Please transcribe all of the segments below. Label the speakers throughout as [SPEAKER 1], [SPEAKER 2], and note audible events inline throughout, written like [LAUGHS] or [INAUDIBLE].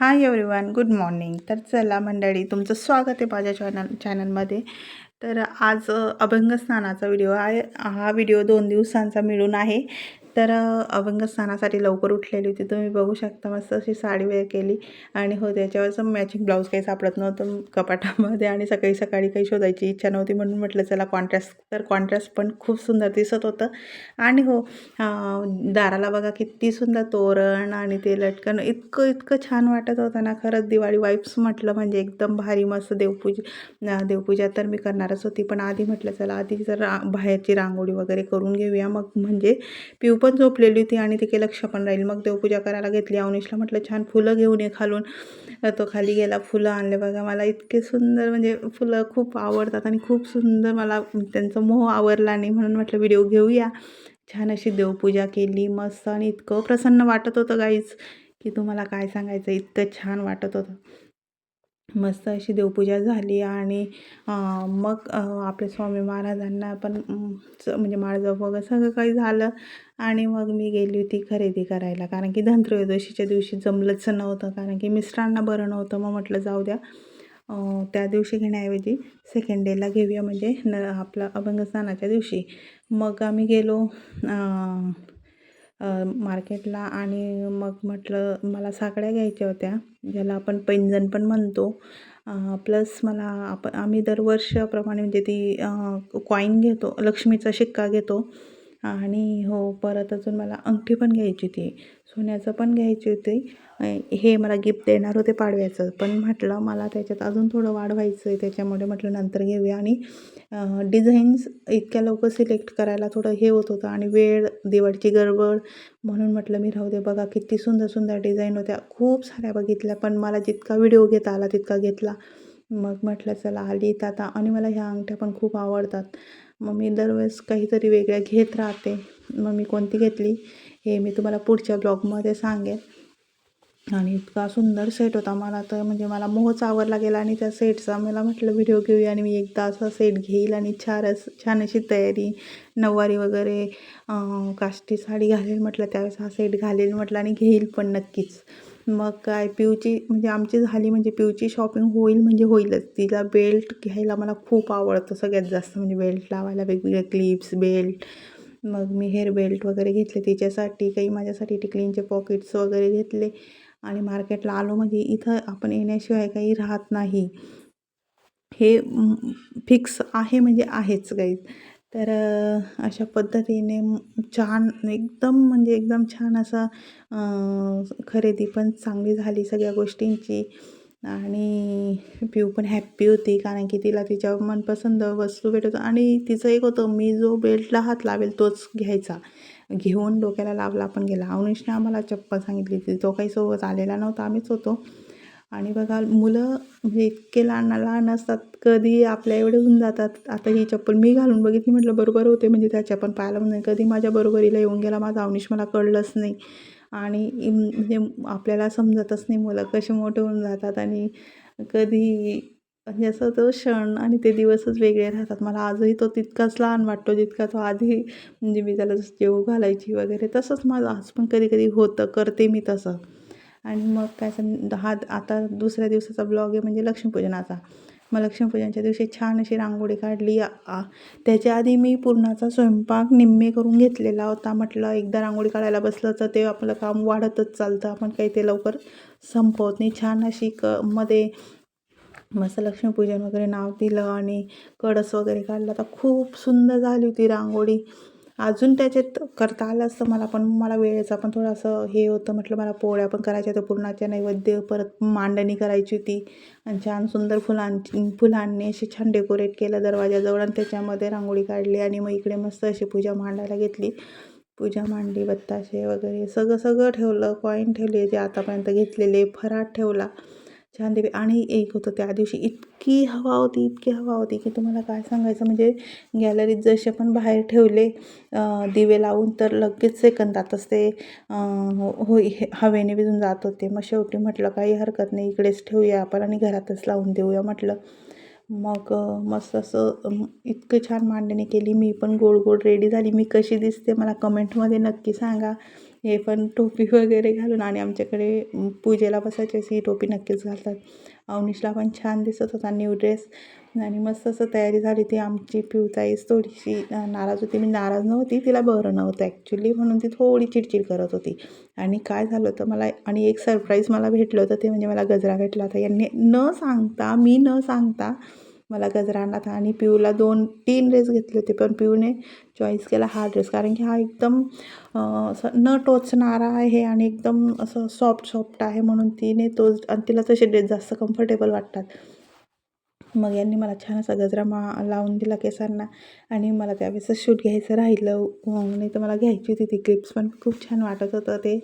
[SPEAKER 1] Hi everyone good morning तर चला मंडळी तुमचं स्वागत आहे माझ्या चॅनल चॅनलमध्ये तर आज अभंग स्नानाचा व्हिडिओ आहे. हा व्हिडिओ दोन दिवसांचा मिळून आहे. तर अ, स्नानासाठी लवकर उठलेली होती. तुम्ही बघू शकता मस्त अशी साडी वेअर केली. आणि हो त्याच्यावरचं मॅचिंग ब्लाऊज काही सापडत नव्हतं कपाटामध्ये आणि सकाळी सकाळी काही शोधायची इच्छा नव्हती. म्हणून म्हटलं चला कॉन्ट्रास्ट तर कॉन्ट्रास्ट पण खूप सुंदर दिसत होतं. आणि हो दाराला बघा किती सुंदर तोरण आणि ते लटकन. इतकं इतकं छान वाटत होतं ना. खरंच दिवाळी वाईप्स म्हटलं म्हणजे एकदम भारी मस्त देवपूजा देवपूजा तर मी करणारच होती. पण आधी म्हटलं चला आधी जर बाहेरची रांगोळी वगैरे करून घेऊया. मग म्हणजे पिऊ पण झोपलेली होती आणि तिथे लक्ष पण राहील. मग देवपूजा करायला घेतली. अवनीशला म्हटलं छान फुलं घेऊन ये खालून. तो खाली गेला. फुलं आणले. बघा मला इतके सुंदर म्हणजे फुलं खूप आवडतात आणि खूप सुंदर मला त्यांचा मोह आवरला नाही म्हणून म्हटलं व्हिडिओ घेऊया. छान अशी देवपूजा केली मस्त आणि इतकं प्रसन्न वाटत होतं गाईच की तुम्हाला काय सांगायचं? इतकं छान वाटत होतं. मस्त अशी देवपूजा झाली आणि मग आपले आपल्या स्वामी महाराजांना पण म्हणजे माळजप वगैरे सगळं काही झालं आणि मग मी गेली होती खरेदी करायला. कारण की धनत्रयोदशीच्या दिवशी जमलंच नव्हतं. कारण की मिस्टरांना बरं नव्हतं. मग म्हटलं जाऊ द्या त्या दिवशी घेण्याऐवजी सेकंड डेला घेऊया. म्हणजे न आपला अभंगस्नानाच्या दिवशी. मग आम्ही गेलो मार्केटला आणि मग म्हटलं मला साकड्या घ्यायच्या होत्या ज्याला आपण पैंजण पण म्हणतो. प्लस मला आपण आम्ही दरवर्षाप्रमाणे म्हणजे ती कॉईन घेतो लक्ष्मीचा शिक्का घेतो. आणि हो परत अजून मला अंगठी पण घ्यायची होती सोन्याचं पण घ्यायची होती. हे मला गिफ्ट देणार होते पाडव्याचं पण म्हटलं मला त्याच्यात अजून थोडं वाढवायचं आहे त्याच्यामुळे म्हटलं नंतर घेऊया. आणि डिझाईन्स इतक्या लवकर सिलेक्ट करायला थोडं हे होत होतं आणि वेळ दिवाळीची गडबड म्हणून म्हटलं मी राहू दे बघा किती सुंदर सुंदर डिझाईन होत्या. खूप साऱ्या बघितल्या पण मला जितका व्हिडिओ घेता आला तितका घेतला. मग म्हटलं चला आली तर आता. आणि मला ह्या अंगठ्या पण खूप आवडतात. मग मी दरवेळेस काहीतरी वेगळ्या घेत राहते. मग मी कोणती घेतली हे मी तुम्हाला पुढच्या ब्लॉगमध्ये सांगेन. आणि इतका सुंदर सेट होता. मला तर म्हणजे मला मोहच आवडला गेला आणि त्या सेटचा मला म्हटलं व्हिडिओ घेऊया आणि मी एकदा असा सेट घेईल आणि छान छान अशी तयारी नऊवारी वगैरे काष्टी साडी घालेल म्हटलं त्यावेळेस हा सेट घालेल म्हटलं आणि घेईल पण नक्कीच. मग काय पिऊची म्हणजे आमची झाली म्हणजे पिऊची शॉपिंग होईल म्हणजे होईलच. तिला बेल्ट घ्यायला मला खूप आवडतं सगळ्यात जास्त. म्हणजे बेल्ट लावायला वेगवेगळे क्लिप्स बेल्ट मग मी हेअर बेल्ट वगैरे घेतले तिच्यासाठी. काही माझ्यासाठी टिकलींचे पॉकेट्स वगैरे घेतले. आणि मार्केटला आलो म्हणजे इथं आपण येण्याशिवाय काही राहत नाही. हे फिक्स आहे म्हणजे आहेच काही तर अशा पद्धतीने छान एकदम म्हणजे एकदम छान असं खरेदी पण चांगली झाली सगळ्या गोष्टींची. आणि पिऊ पण हॅप्पी होती कारण की तिला तिच्या मनपसंत वस्तू भेटत आणि तिचं एक होतं मी जो बेल्टला हात लावेल तोच घ्यायचा. घेऊन डोक्याला लावला पण गेला. अवनीशने आम्हाला चप्पल सांगितली होती. तो काही सोबत आलेला नव्हता. आम्हीच होतो. आणि बघा मुलं म्हणजे इतके लहान लहान असतात. कधी आपल्या एवढे होऊन जातात. आता ही चप्पल मी घालून बघितली. म्हटलं बरोबर होते. म्हणजे त्याच्या पण पायाला म्हणजे कधी माझ्या बरोबरीला येऊन गेला. माझा अवनीश मला कळलंच नाही. आणि म्हणजे आपल्याला समजतच नाही मुलं कसे मोठे होऊन जातात. आणि कधी म्हणजे असं तो क्षण आणि ते दिवसच वेगळे राहतात. मला आजही तो तितकाच लहान वाटतो जितका तो आधी म्हणजे मी त्याला जसं जेवू घालायची वगैरे तसंच माझं आज पण कधी कधी होतं करते मी तसं. आणि मग काय हा आता दुसऱ्या दिवसाचा ब्लॉग आहे म्हणजे लक्ष्मीपूजनाचा. मग लक्ष्मीपूजनच्या दिवशी छान अशी रांगोळी काढली. त्याच्या आधी मी पूर्णाचा स्वयंपाक निम्मे करून घेतलेला होता. म्हटलं एकदा रांगोळी काढायला बसलं तर ते आपलं काम वाढतच चालतं. आपण काही ते लवकर संपवत नाही. छान अशी क मध्ये मस्त लक्ष्मीपूजन वगैरे नाव दिलं आणि कळस वगैरे काढला. तर खूप सुंदर झाली होती रांगोळी. अजून त्याच्यात करता आलं असतं मला पण मला वेळेचा पण थोडंसं हे होतं. म्हटलं मला पोळ्या पण करायच्या होत्या पूर्णाच्या नैवेद्य परत मांडणी करायची होती. आणि छान सुंदर फुलांची फुलांनी अशी छान डेकोरेट केलं दरवाजाजवळ आणि त्याच्यामध्ये रांगोळी काढली आणि मग इकडे मस्त अशी पूजा मांडायला घेतली. पूजा मांडली बत्ताशे वगैरे सगळं सगळं ठेवलं कॉईन ठेवले जे आतापर्यंत घेतलेले फराट ठेवला. छान दिवे. आणि एक होतं त्या दिवशी इतकी हवा होती इतकी हवा होती की तुम्हाला काय सांगायचं? म्हणजे गॅलरीत जसे पण बाहेर ठेवले दिवे लावून तर लगेच सेकंदातच ते अं, हो हे- हवेने विजून जात होते. मग शेवटी म्हटलं काही हरकत नाही इकडेच ठेवूया आपण आणि घरातच लावून देऊया म्हटलं. मग मस्त असं इतकं छान मांडणी केली. मी पण गोड गोड रेडी झाली. मी कशी दिसते मला कमेंटमध्ये नक्की सांगा. हे पण टोपी वगैरे घालून आणि आमच्याकडे पूजेला बसायची अशी ही टोपी नक्कीच घालतात. अवनीशला पण छान दिसत होता न्यू ड्रेस आणि मस्त असं तयारी झाली ती आमची पिवताईच थोडीशी नाराज होती. मी नाराज नव्हती तिला बरं नव्हतं ॲक्च्युली म्हणून ती थोडी चिडचिड करत होती. आणि काय झालं होतं मला आणि एक सरप्राईज मला भेटलं होतं ते म्हणजे मला गजरा भेटला होता. यांनी न सांगता मी न सांगता मला गजरा आणला होता आणि पिऊला दोन तीन ड्रेस घेतले होते पण पिऊने चॉईस केला हा ड्रेस कारण की हा एकदम असं न टोचणारा आहे आणि एकदम असं सॉफ्ट सॉफ्ट आहे म्हणून तिने तो आणि तिला तसे ड्रेस जास्त कम्फर्टेबल वाटतात. मग यांनी मला छान असा गजरा मा लावून दिला केसांना आणि मला त्यावेळेस शूट घ्यायचं राहिलं. नाही तर मला घ्यायची होती ती क्लिप्स पण खूप छान वाटत होतं ते.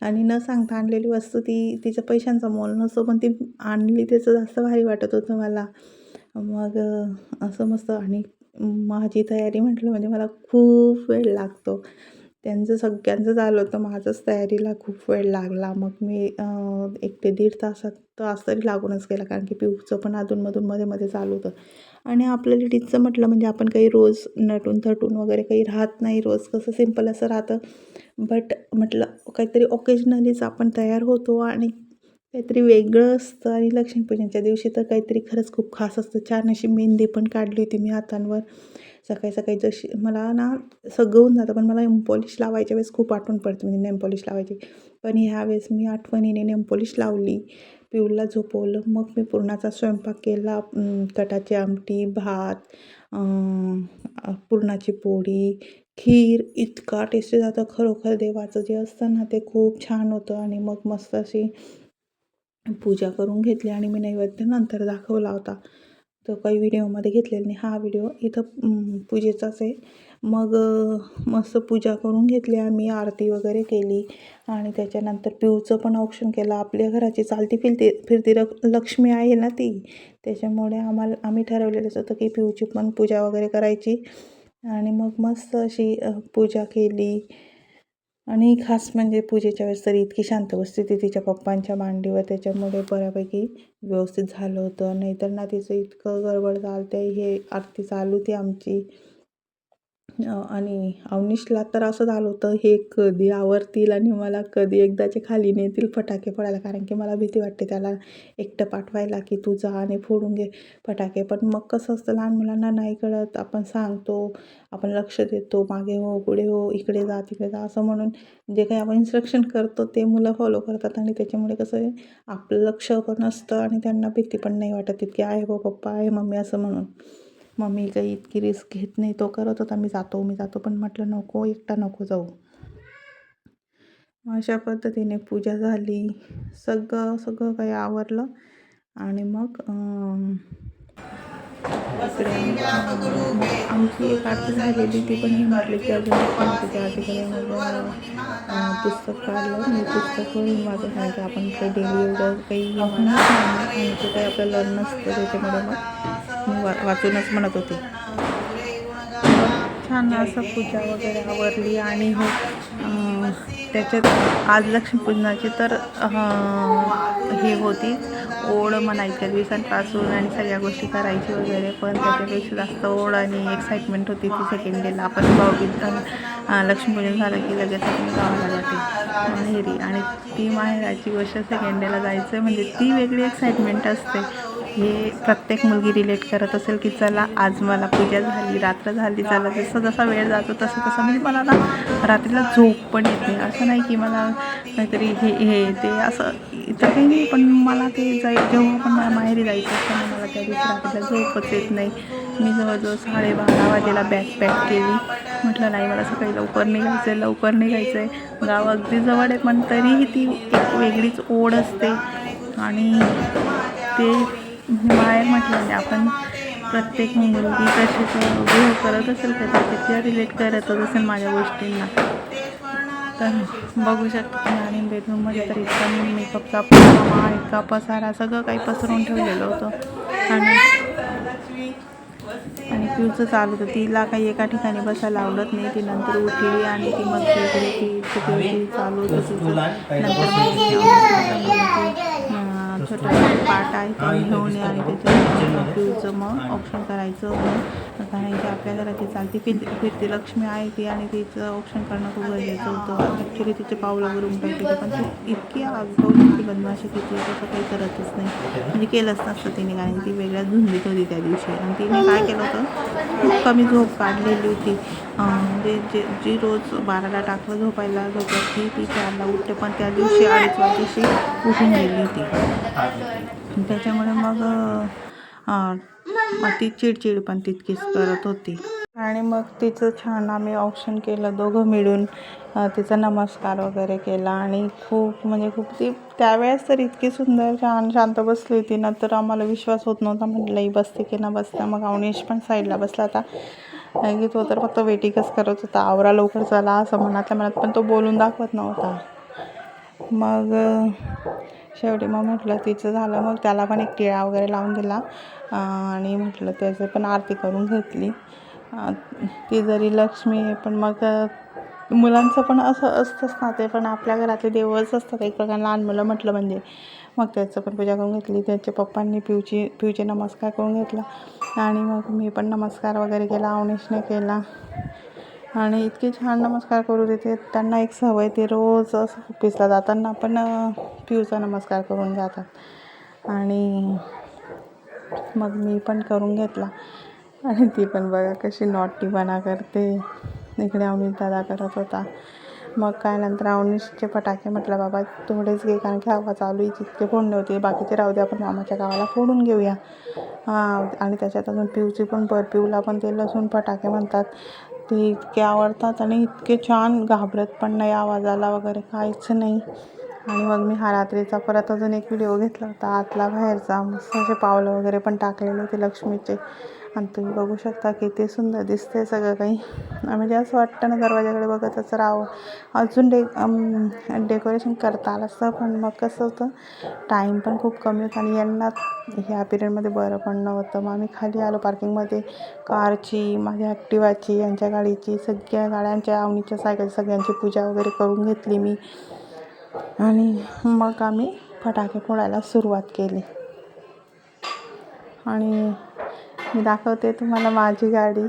[SPEAKER 1] आणि न सांगता आणलेली वस्तू ती तिच्या पैशांचा मोल नसतो पण ती आणली त्याचं जास्त भारी वाटत होतं मला. मग असं मस्त आणि माझी तयारी म्हटलं म्हणजे मला खूप वेळ लागतो. त्यांचं सगळ्यांचं झालं होतं माझंच तयारीला खूप वेळ लागला. मग मी एक ते दीड तासात तास तरी लागूनच गेला कारण की पिऊचं पण अधूनमधून मध्ये मध्ये चालू होतं. आणि आपल्या लेडीजचं म्हटलं म्हणजे आपण काही रोज नटून थटून वगैरे काही राहत नाही रोज कसं सिंपल असं राहतं. बट म्हटलं काहीतरी ओकेजनलीच आपण तयार होतो आणि काहीतरी वेगळं असतं. आणि लक्ष्मीपूजनच्या दिवशी तर काहीतरी खरंच खूप खास असतं. छान अशी मेहंदी पण काढली होती मी हातांवर. सकाळी सकाळी जशी मला ना सगळं होऊन जातं पण मला नेमपॉलिश लावायच्या वेळेस खूप आठवण पडते. म्हणजे नेमपॉलिश लावायची. पण ह्यावेळेस मी आठवणीने नेमपॉलिश लावली. पिऊला झोपवलं. मग मी पुरणाचा स्वयंपाक केला. कटाची आमटी भात पुरणाची पोळी खीर. इतका टेस्टी जातं खरोखर देवाचं जे असतं ना ते खूप छान होतं. आणि मग मस्त अशी पूजा करून घेतली आणि मी नैवेद्य नंतर दाखवला होता. तो काही व्हिडिओमध्ये घेतलेला नाही. हा व्हिडिओ इथं पूजेचाच आहे. मग मस्त पूजा करून घेतली आम्ही आरती वगैरे केली आणि त्याच्यानंतर पिऊचं पण औक्षण केलं. आपल्या घराची चालती फिरती फिरती रक लक्ष्मी आहे ना ती. त्याच्यामुळे आम्हाला आम्ही ठरवलेलंच होतं की पिऊची पण पूजा वगैरे करायची. आणि मग मस्त अशी पूजा केली. आणि खास म्हणजे पूजेच्या वेळेस तरी इतकी शांत बसते ती तिच्या पप्पांच्या मांडीवर. त्याच्यामुळे बऱ्यापैकी व्यवस्थित झालं होतं. नाहीतर ना तिचं इतकं गडबड चालते हे आरती चालू ती आमची. आणि अवनीशला तर असं झालं होतं हे कधी आवरतील आणि मला कधी एकदाचे खाली नेतील फटाके फोडायला. कारण की मला भीती वाटते त्याला एकटं पाठवायला की तू जा आणि फोडून घे फटाके. पण मग कसं असतं लहान मुलांना नाही कळत. आपण सांगतो आपण लक्ष देतो मागे हो पुढे हो इकडे जा तिकडे जा असं म्हणून जे काही आपण इन्स्ट्रक्शन करतो ते मुलं फॉलो करतात. आणि त्याच्यामुळे कसं आहे आपलं लक्ष पण असतं आणि त्यांना भीती पण नाही वाटत इतकी आहे हो पप्पा आहे मम्मी असं म्हणून. मम्मी काही इतकी रिस्क घेत नाही तो करत होता मी जातो मी जातो पण म्हटलं नको एकटा नको जाऊ. मग अशा पद्धतीने पूजा झाली. सगळं सगळं काही आवरलं आणि मग आमची एक आरती झालेली ती पण मी म्हटली की अजून पण तिच्या पुस्तक काढलं. मी पुस्तक वरून माझं कारण की आपण काही डेली एवढं काही म्हणत नाही ते काही आपलं लर्न नसतं त्याच्यामुळे मग वा वाचूनच म्हणत होते. छान असं पूजा वगैरे आवरली आणि हो त्याच्यात आज लक्ष्मीपूजनाची तर अं, हे होती. ओढ म्हणायच्या दिवसांपासून आणि सगळ्या गोष्टी करायची वगैरे पण त्याच्यापेक्षा जास्त ओढ आणि एक्साइटमेंट होती ती सेकंड डेला आपण भाऊबीज लक्ष्मीपूजन झालं की लगेच आपण गावाला जाते. माहेरी. आणि ती माहेराची गोष्ट सेकंड डेला जायचं म्हणजे ती वेगळी एक्साइटमेंट असते. हे प्रत्येक मुलगी रिलेट करत असेल की चला आज मला पूजा झाली रात्र झाली चला जसं जसा वेळ जातो तसं तसं. म्हणजे मला ना रात्रीला झोप पण येत नाही. असं नाही की मला काहीतरी हे हे ते असं इतर काही नाही पण मला ते जाय जेव्हा पण मला माहेरी जायचं असतं मला त्या दिवशी रात्रीला झोपच येत नाही. मी जवळजवळ साडेबारा वाजेला बॅग पॅक केली. म्हटलं नाही मला सकाळी लवकर निघायचं आहे लवकर निघायचं आहे गाव अगदी जवळ आहे पण तरीही ती एक वेगळीच ओढ असते. आणि ते बाहेर म्हटलं म्हणजे आपण प्रत्येक मुलगी तशीच बिहेव करत असेल कदाचित किंवा रिलेट करतच असेल माझ्या गोष्टींना. तर बघू शकतो आणि बेडरूममध्ये तर इतका मी मेकअपचा पसारा इतका पसारा सगळं काही पसरून ठेवलेलं होतं. आणि आणि पिऊचं चालू होतं. तिला काही एका ठिकाणी बसायला आवडत नाही. ती नंतर उठली आणि ती मग ती चालू होतं. तिचं नंतर छोटं पाट आहे ते घेऊन आणि त्याच्यावर फ्यूजचं मग ऑप्शन करायचं होतं कारण की आपल्या घराची चालती फिर फिरती लक्ष्मी आहे ती आणि तिचं ऑप्शन करणं खूप गरजेचं होतं. ॲक्च्युली तिचे पावलं काही तिथे पण ती इतकी आगाऊ इतकी बदमाशी तिथे तसं काही करतच नाही. म्हणजे केलंच नसतं तिने कारण ती वेगळ्या धुंदीत होती त्या दिवशी. आणि तिने काय केलं होतं? खूप कमी झोप काढलेली होती. म्हणजे जे जी रोज बाराला टाकलं झोपायला झोपत ती ती चारला उठते पण त्या दिवशी अडीच वाजेशी उठून गेली होती. त्याच्यामुळे मग मग ती चिडचिड पण तितकीच करत होती. आणि मग तिचं छान आम्ही ऑप्शन केलं दोघं मिळून तिचा नमस्कार वगैरे केला. आणि खूप म्हणजे खूप ती त्यावेळेस तर इतकी सुंदर छान शांत बसली होती ना तर आम्हाला विश्वास होत नव्हता. म्हटलं ही बसते की ना बसते? मग अवनीश पण साईडला बसला होता. की तो तर फक्त वेटिंगच करत होता. आवरा लवकर चला असं मनातल्या मनात पण तो बोलून दाखवत नव्हता. मग शेवटी मग म्हटलं तिचं झालं. मग त्याला पण एक टिळा वगैरे लावून दिला. आणि म्हटलं त्याचं पण आरती करून घेतली. ती जरी लक्ष्मी आहे पण मग मुलांचं पण असं असतंच ना ते पण आपल्या घरातले देवच असतात. एक प्रकारे लहान मुलं म्हटलं म्हणजे. मग त्याचं पण पूजा करून घेतली. त्याच्या पप्पांनी पिऊची पिऊचे नमस्कार करून घेतला. आणि मग मी पण नमस्कार वगैरे केला अवनेशने केला. आणि इतके छान नमस्कार करू देते. त्यांना एक सवय ते रोज असं ऑफिसला जाताना पण पिऊचा नमस्कार करून जातात. आणि मग मी पण करून घेतला. आणि ती पण बघा कशी नॉटी बना करते. इकडे अवनीश दादा करत होता. मग काय नंतर अवनीशचे फटाके म्हटलं बाबा थोडेच घे कारण की हवा चालू आहे जितके फोडणे होते बाकीचे राहू दे आपण मामाच्या गावाला फोडून घेऊया. हां आणि त्याच्यात अजून पिऊची पण बर पिऊला पण ते लसूण फटाके म्हणतात. ते इतके आवडतात आणि इतके छान घाबरत पण नाही आवाजाला वगैरे काहीच नाही. आणि मग मी हा रात्रीचा परत अजून एक व्हिडिओ घेतला होता आतला बाहेरचा मस्त असे पावलं वगैरे पण टाकलेले होते लक्ष्मीचे. आणि तुम्ही बघू शकता किती सुंदर दिसते सगळं काही. म्हणजे असं वाटतं ना दरवाजाकडे बघतच राहावं. अजून डे डेकोरेशन करता आलं असतं पण मग कसं होतं टाईम पण खूप कमी होता आणि यांना ह्या पिरियडमध्ये बरं पण नव्हतं. मग आम्ही खाली आलो पार्किंगमध्ये कारची माझ्या ॲक्टिवाची यांच्या गाडीची सगळ्या गाड्यांच्या आवनीच्या सायकल सगळ्यांची पूजा वगैरे करून घेतली मी. आणि मग आम्ही फटाके फोडायला सुरुवात केली. आणि मी दाखवते तुम्हाला माझी गाडी.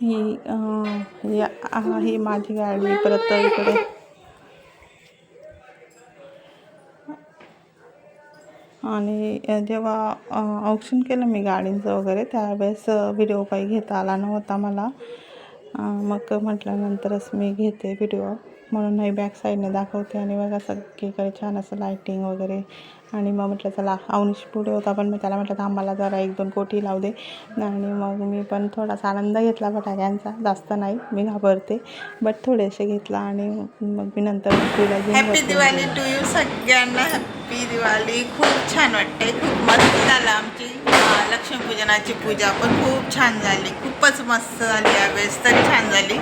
[SPEAKER 1] ही या ही माझी गाडी. परत इकडे. आणि जेव्हा ऑप्शन केलं मी गाडींचं वगैरे त्यावेळेस व्हिडिओ काही घेता आला नव्हता मला. मग म्हटल्यानंतरच मी घेते व्हिडिओ म्हणून नाही बॅक साईडने दाखवते. आणि बघा सगळीकडे छान असं लायटिंग वगैरे. आणि मग म्हटलं चला अवनीश पुढे होता पण मी त्याला म्हटलं थांब मला जरा एक दोन कोटी लावू दे. आणि मग मी पण थोडासा आनंद घेतला फटाक्यांचा. जास्त नाही मी घाबरते. बट थोडेसे घेतला आणि मग मी नंतर
[SPEAKER 2] हॅपी. दिवाळी टू यू सगळ्यांना. हॅपी दिवाळी खूप छान वाटते खूप मस्त झालं आमची लक्ष्मीपूजनाची पूजा. पण खूप छान झाली. खूपच मस्त झाली यावेळेस. तरी छान झाली.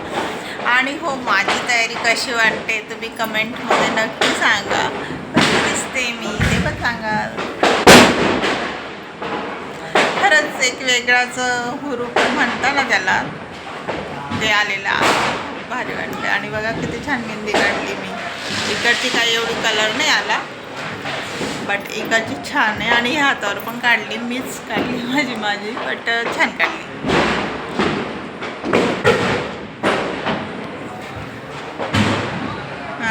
[SPEAKER 2] आणि हो माझी तयारी कशी वाटते तुम्ही कमेंटमध्ये नक्की सांगा. कशी दिसते मी ते पण सांगा. खरंच एक वेगळाच हुरूप म्हणता ना त्याला. ते आलेलं. खूप भारी वाटलं. आणि बघा किती छान मेहंदी काढली मी. इकडची काही एवढी कलर नाही आला बट इकडची छान आहे. आणि ह्या हातावर पण काढली. मीच काढली. माझी माझी. बट छान काढली.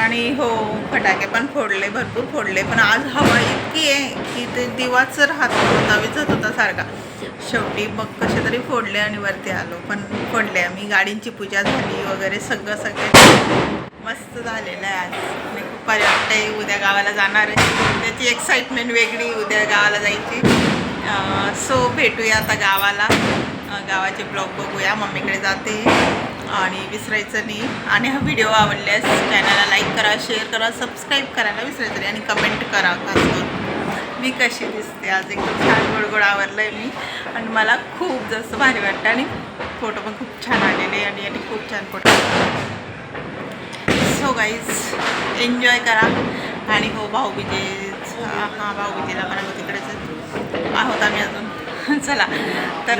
[SPEAKER 2] आणि हो फटाके पण फोडले भरपूर फोडले पण आज हवा इतकी आहे की ते दिवाच राहत होता विझत होता सारखा. शेवटी मग कसे तरी फोडले आणि वरती आलो पण फोडले आम्ही. गाडींची पूजा झाली वगैरे सगळं सगळं मस्त झालेलं आहे आज. मी खूप भारी वाटतंय उद्या गावाला जाणार आहे. त्याची एक्साइटमेंट वेगळी उद्या गावाला जायची. सो भेटूया आता गावाला. गावाचे ब्लॉग बघूया मम्मीकडे जाते. आणि विसरायचं नाही. आणि हा व्हिडिओ आवडल्यास चॅनलला लाईक करा शेअर करा सबस्क्राईब करायला विसरायचं नाही आणि कमेंट करा खास करून. मी कशी दिसते आज? एकदम छान गोडगोड आवरलं आहे मी. आणि मला खूप जास्त भारी वाटतं आणि फोटो पण खूप छान आलेले आणि आणि खूप छान फोटो सो गाईज एन्जॉय करा. आणि हो भाऊबीजेच. हां भाऊबीजेला मला तिकडेच आहोत आम्ही अजून. [LAUGHS] चला. तर